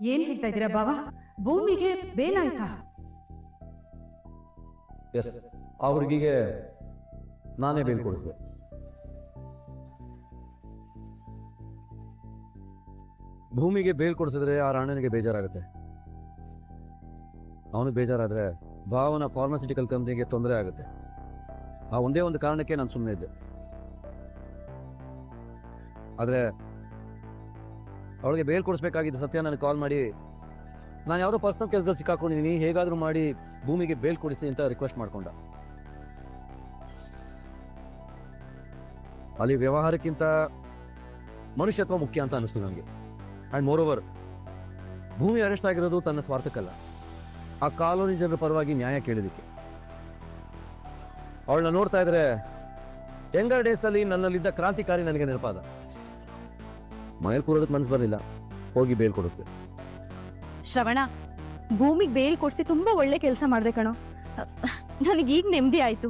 ಏನ್ ಹೇಳ್ತಾ ಇದ್ದೀರಾ ಬಾಬಾ? ಭೂಮಿಗೆ ಬೇಲಾಯ್ತಾ ಎಸ್ ಹುಡುಗಿಗೆ ನಾನೇ ಬೇಲ್ ಕೊಡಿಸಿದೆ. ಭೂಮಿಗೆ ಬೇಲ್ ಕೊಡಿಸಿದ್ರೆ ಆ ರಾಣನಿಗೆ ಬೇಜಾರಾಗುತ್ತೆ. ಅವನು ಬೇಜಾರಾದ್ರೆ ಭಾವನ ಫಾರ್ಮಸ್ಯೂಟಿಕಲ್ ಕಂಪ್ನಿಗೆ ತೊಂದರೆ ಆಗುತ್ತೆ. ಆ ಒಂದೇ ಒಂದು ಕಾರಣಕ್ಕೆ ನಾನು ಸುಮ್ಮನೆ ಇದ್ದೆ. ಆದರೆ ಅವಳಿಗೆ ಬೇಲ್ ಕೊಡಿಸ್ಬೇಕಾಗಿದ್ದ ಸತ್ಯ ನನಗೆ ಕಾಲ್ ಮಾಡಿ, ನಾನು ಯಾವುದೋ ಪರ್ಸನಲ್ ಕೆಲಸದಲ್ಲಿ ಸಿಕ್ಕಾಕೊಂಡಿದ್ದೀನಿ ಹೇಗಾದರೂ ಮಾಡಿ ಭೂಮಿಗೆ ಬೇಲ್ ಕೊಡಿಸಿ ಅಂತ ರಿಕ್ವೆಸ್ಟ್ ಮಾಡಿಕೊಂಡ. ಅಲ್ಲಿ ವ್ಯವಹಾರಕ್ಕಿಂತ ಮನುಷ್ಯತ್ವ ಮುಖ್ಯ ಅಂತ ಅನ್ನಿಸ್ತು ನನಗೆ ಆ್ಯಂಡ್ ಮೋರ್ ಓವರ್ ಭೂಮಿ ಅರೆಸ್ಟ್ ಆಗಿರೋದು ತನ್ನ ಸ್ವಾರ್ಥಕ್ಕಲ್ಲ. ಆ ಕಾಲೋನಿ ಜನರ ಪರವಾಗಿ ನ್ಯಾಯ ಕೇಳಿದಕ್ಕೆ ಅವಳನ್ನ ನೋಡ್ತಾ ಇದ್ರೆ ಯಂಗರ್ ಡೇಸಲ್ಲಿ ನನ್ನಲ್ಲಿದ್ದ ಕ್ರಾಂತಿಕಾರಿ ನನಗೆ ನೆನಪಾದ. ಮನೇಲಿ ಕೂರೋದಕ್ಕೆ ಮನಸ್ಸು ಬರಲಿಲ್ಲ. ಹೋಗಿ ಬೇಲ್ ಕೊಡಿಸ್ದೆ. ಶ್ರವಣ ಭೂಮಿಗೆ ಬೇಲ್ ಕೊಡಿಸಿ ತುಂಬಾ ಒಳ್ಳೆ ಕೆಲಸ ಮಾಡಿದೆ ಕಣೋ. ನನಗೆ ಈಗ ನೆಮ್ಮದಿ ಆಯ್ತು.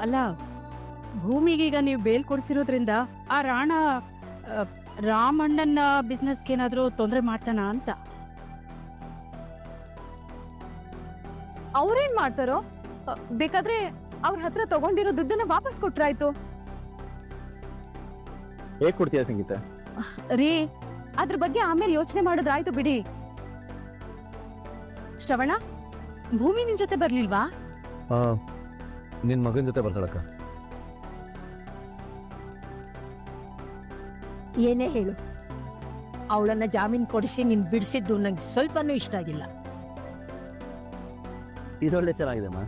ಅಲ್ಲ ಭೂಮಿಗೀಗ ನೀವು ಬೇಲ್ ಕೊಡಿಸಿರೋದ್ರಿಂದ ಆ ರಾಣ ಆ, ರಾಮಣ್ಣನ ಬಿಸ್ನೆಸ್ಗೆ ಏನಾದರೂ ತೊಂದರೆ ಮಾಡ್ತಾನ ಅಂತ? ಅವ್ರೇನ್ ಮಾಡ್ತಾರೋ? ಅ, ಬೇಕಾದ್ರೆ ಅವ್ರ ಹತ್ರ ತಗೊಂಡಿರೋ ದುಡ್ಡನ್ನ ವಾಪಸ್ ಕೊಟ್ರಾಯ್ತು. ಹೇಗ್ ಕೊಡ್ತೀಯ ಸಂಗೀತ? ರೀ ಅದ್ರ ಬಗ್ಗೆ ಆಮೇಲೆ ಯೋಚನೆ ಮಾಡೋದ್ರಾಯ್ತು ಬಿಡಿ. ಶ್ರವಣ ಭೂಮಿ ನಿನ್ ಜೊತೆ ಬರ್ಲಿಲ್ವಾ? ನಿನ್ ಮಗನ ಜೊತೆ ಬರ್ತಾಳಕ್ಕ. ಏನೇ ಹೇಳು. ಅವಳನ್ನ ಜಾಮೀನ್ ಕೊಡಿಸಿ ನಿನ್ ಬಿಡಿಸಿದ್ದು ನಂಗೆ ಸ್ವಲ್ಪನೂ ಇಷ್ಟ ಆಗಿಲ್ಲ. ಇದೊಳ್ಳೆ ಚೆನ್ನಾಗಿದೆ ಅಮ್ಮ.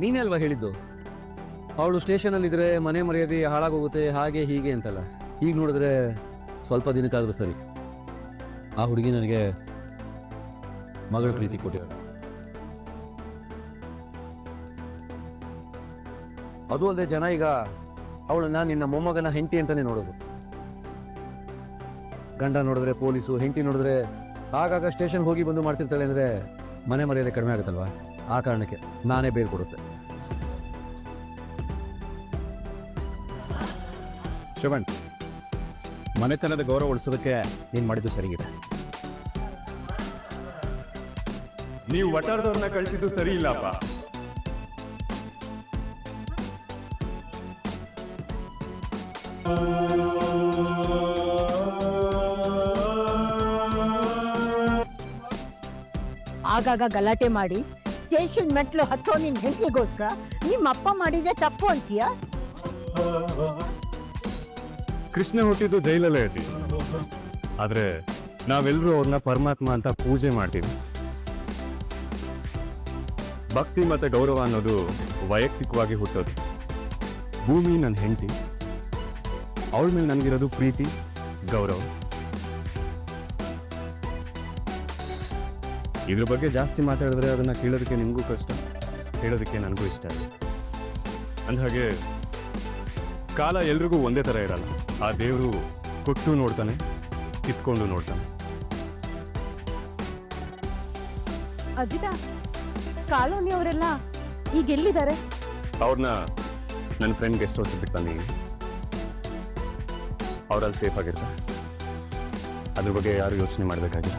ನೀನೇ ಅಲ್ವಾ ಹೇಳಿದ್ದು? ಅವಳು ಸ್ಟೇಷನಲ್ಲಿದ್ರೆ ಮನೆ ಮರ್ಯಾದೆ ಹಾಳಾಗೋಗುತ್ತೆ, ಹಾಗೆ ಹೀಗೆ ಅಂತಲ್ಲ. ಈಗ ನೋಡಿದ್ರೆ ಸ್ವಲ್ಪ ದಿನಕ್ಕಾದ್ರೂ ಸರಿ. ಆ ಹುಡುಗಿ ನನಗೆ ಮಗಳ ಪ್ರೀತಿ ಕೊಟ್ಟಿರೋ ಅದು ಅಲ್ಲದೆ ಜನ ಈಗ ಅವಳನ್ನ ನಿನ್ನ ಮೊಮ್ಮಗನ ಹೆಂಟಿ ಅಂತಾನೆ ನೋಡೋದು. ಗಂಡ ನೋಡಿದ್ರೆ ಪೊಲೀಸು ಹೆಂಟಿ ನೋಡಿದ್ರೆ ಆಗಾಗ ಸ್ಟೇಷನ್ ಹೋಗಿ ಬಂದು ಮಾಡ್ತಿರ್ತಾಳೆ ಅಂದ್ರೆ ಮನೆ ಮರ್ಯಾದೆ ಕಡಿಮೆ ಆಗುತ್ತಲ್ವಾ? ಆ ಕಾರಣಕ್ಕೆ ನಾನೇ ಬೇಲ್ ಕೊಡಿಸ್ದೆ. ಶ್ರವಣ್ ಮನೆತನದ ಗೌರವ ಉಳಿಸೋದಕ್ಕೆ ನೀನು ಮಾಡಿದ್ದು ಸರಿಗಿದೆ. ನೀವು ವಟಾರದವ್ರನ್ನ ಕಳಿಸಿದ್ದು ಸರಿ ಇಲ್ಲಪ್ಪ ಆಗಾಗ ಗಲಾಟೆ ಮಾಡಿ ಸ್ಟೇಷನ್ ಮೆಟ್ಲು ಹತ್ತೋ ನಿನ್ ಹೆಂಡತಿಗೋಸ್ಕರ? ನಿಮ್ಮ ಅಪ್ಪ ಮಾಡಿದ್ರೆ ತಪ್ಪು ಅಂತೀಯ? ಕೃಷ್ಣ ಹುಟ್ಟಿದ್ದು ಜೈಲಲ್ಲೇ ಅಜ್ಜಿ ಆದ್ರೆ ನಾವೆಲ್ಲರೂ ಅವ್ರನ್ನ ಪರಮಾತ್ಮ ಅಂತ ಪೂಜೆ ಮಾಡ್ತೀವಿ. ಭಕ್ತಿ ಮತ್ತೆ ಗೌರವ ಅನ್ನೋದು ವೈಯಕ್ತಿಕವಾಗಿ ಹುಟ್ಟೋದು. ಭೂಮಿ ನನ್ನ ಹೆಂಡತಿ. ಅವಳ ಮೇಲೆ ನನಗಿರೋದು ಪ್ರೀತಿ, ಗೌರವ. ಇದ್ರ ಬಗ್ಗೆ ಜಾಸ್ತಿ ಮಾತಾಡಿದ್ರೆ ಅದನ್ನ ಕೇಳೋದಕ್ಕೆ ನಿಮಗೂ ಕಷ್ಟ. ಹೇಳೋದಕ್ಕೆ ನನಗೂ ಇಷ್ಟ ಅಂದ ಹಾಗೆ ಕಾಲ ಎಲ್ರಿಗೂ ಒಂದೇ ಥರ ಇರಲ್ಲ. ಆ ದೇವರು ಕೊಟ್ಟು ನೋಡ್ತಾನೆ ಕಿತ್ಕೊಂಡು ನೋಡ್ತಾನೆ. ಅಜಿತ ಕಾಲೋನಿಯವರೆಲ್ಲ ಈಗ ಎಲ್ಲಿದ್ದಾರೆ? ಅವ್ರನ್ನ ನನ್ನ ಫ್ರೆಂಡ್ ಗೆಸ್ಟ್ ಹೌಸ್ ಬಿಟ್ಟು ಅವರಲ್ಲಿ ಅವ್ರಲ್ಲಿ ಸೇಫ್ ಆಗಿರ್ತಾರೆ. ಅದ್ರ ಬಗ್ಗೆ ಯಾರು ಯೋಚನೆ ಮಾಡಬೇಕಾಗಿಲ್ಲ.